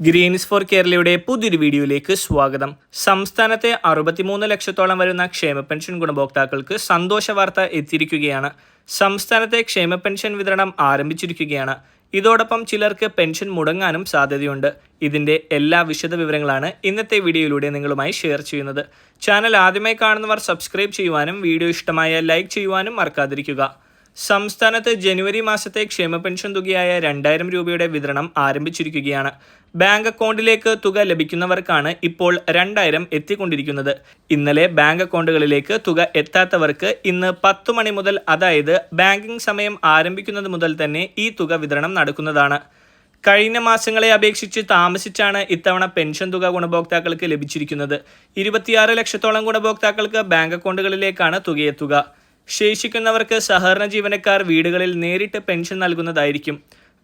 Green's four കേരളയുടെ പുതിയൊരു വീഡിയോയിലേക്ക് സ്വാഗതം. സംസ്ഥാനത്തെ അറുപത്തിമൂന്ന് ലക്ഷത്തോളം വരുന്ന ക്ഷേമ പെൻഷൻ ഗുണഭോക്താക്കൾക്ക് സന്തോഷ വാർത്ത എത്തിയിരിക്കുകയാണ്. സംസ്ഥാനത്തെ ക്ഷേമ പെൻഷൻ വിതരണം ആരംഭിച്ചിരിക്കുകയാണ്. ഇതോടൊപ്പം ചിലർക്ക് പെൻഷൻ മുടങ്ങാനും സാധ്യതയുണ്ട്. ഇതിന്റെ എല്ലാ വിശദ വിവരങ്ങളാണ് ഇന്നത്തെ വീഡിയോയിലൂടെ നിങ്ങളുമായി ഷെയർ ചെയ്യുന്നത്. ചാനൽ ആദ്യമായി കാണുന്നവർ സബ്സ്ക്രൈബ് ചെയ്യുവാനും വീഡിയോ ഇഷ്ടമായ ലൈക്ക് ചെയ്യുവാനും മറക്കാതിരിക്കുക. സംസ്ഥാനത്ത് ജനുവരി മാസത്തെ ക്ഷേമ പെൻഷൻ തുകയായ രണ്ടായിരം രൂപയുടെ വിതരണം ആരംഭിച്ചിരിക്കുകയാണ്. ബാങ്ക് അക്കൗണ്ടിലേക്ക് തുക ലഭിക്കുന്നവർക്കാണ് ഇപ്പോൾ രണ്ടായിരം എത്തിക്കൊണ്ടിരിക്കുന്നത്. ഇന്നലെ ബാങ്ക് അക്കൗണ്ടുകളിലേക്ക് തുക എത്താത്തവർക്ക് ഇന്ന് പത്തു മണി മുതൽ അതായത് ബാങ്കിംഗ് സമയം ആരംഭിക്കുന്നത് മുതൽ തന്നെ ഈ തുക വിതരണം നടക്കുന്നതാണ്. കഴിഞ്ഞ മാസങ്ങളെ അപേക്ഷിച്ച് താമസിച്ചാണ് ഇത്തവണ പെൻഷൻ തുക ഗുണഭോക്താക്കൾക്ക് ലഭിച്ചിരിക്കുന്നത്. ഇരുപത്തിയാറ് ലക്ഷത്തോളം ഗുണഭോക്താക്കൾക്ക് ബാങ്ക് അക്കൗണ്ടുകളിലേക്കാണ് തുകയെത്തുക. ശേഷിക്കുന്നവർക്ക് സഹകരണ ജീവനക്കാർ വീടുകളിൽ നേരിട്ട് പെൻഷൻ നൽകുന്നതായിരിക്കും.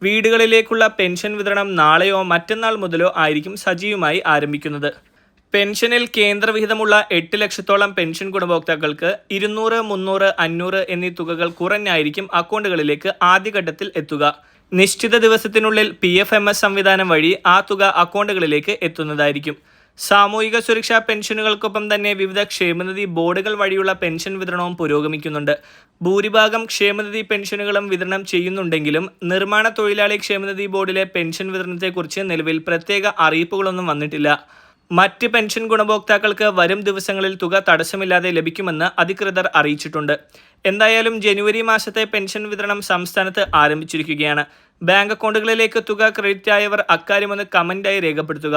വീടുകളിലേക്കുള്ള പെൻഷൻ വിതരണം നാളെയോ മറ്റന്നാൾ മുതലോ ആയിരിക്കും സജീവമായി ആരംഭിക്കുന്നത്. പെൻഷനിൽ കേന്ദ്രവിഹിതമുള്ള എട്ട് ലക്ഷത്തോളം പെൻഷൻ ഗുണഭോക്താക്കൾക്ക് ഇരുന്നൂറ് മുന്നൂറ് അഞ്ഞൂറ് എന്നീ തുകകൾ കുറഞ്ഞായിരിക്കും അക്കൗണ്ടുകളിലേക്ക് ആദ്യഘട്ടത്തിൽ എത്തുക. നിശ്ചിത ദിവസത്തിനുള്ളിൽ പി എഫ് എം എസ് സംവിധാനം വഴി ആ തുക അക്കൗണ്ടുകളിലേക്ക് എത്തുന്നതായിരിക്കും. സാമൂഹിക സുരക്ഷാ പെൻഷനുകൾക്കൊപ്പം തന്നെ വിവിധ ക്ഷേമനിധി ബോർഡുകൾ വഴിയുള്ള പെൻഷൻ വിതരണവും പുരോഗമിക്കുന്നുണ്ട്. ഭൂരിഭാഗം ക്ഷേമനിധി പെൻഷനുകളും വിതരണം ചെയ്യുന്നുണ്ടെങ്കിലും നിർമ്മാണ തൊഴിലാളി ക്ഷേമനിധി ബോർഡിലെ പെൻഷൻ വിതരണത്തെക്കുറിച്ച് നിലവിൽ പ്രത്യേക അറിയിപ്പുകളൊന്നും വന്നിട്ടില്ല. മറ്റ് പെൻഷൻ ഗുണഭോക്താക്കൾക്ക് വരും ദിവസങ്ങളിൽ തുക തടസ്സമില്ലാതെ ലഭിക്കുമെന്ന് അധികൃതർ അറിയിച്ചിട്ടുണ്ട്. എന്തായാലും ജനുവരി മാസത്തെ പെൻഷൻ വിതരണം സംസ്ഥാനത്ത് ആരംഭിച്ചിരിക്കുകയാണ്. ബാങ്ക് അക്കൗണ്ടുകളിലേക്ക് തുക ക്രെഡിറ്റ് ആയവർ അക്കാര്യമൊന്ന് കമന്റായി രേഖപ്പെടുത്തുക.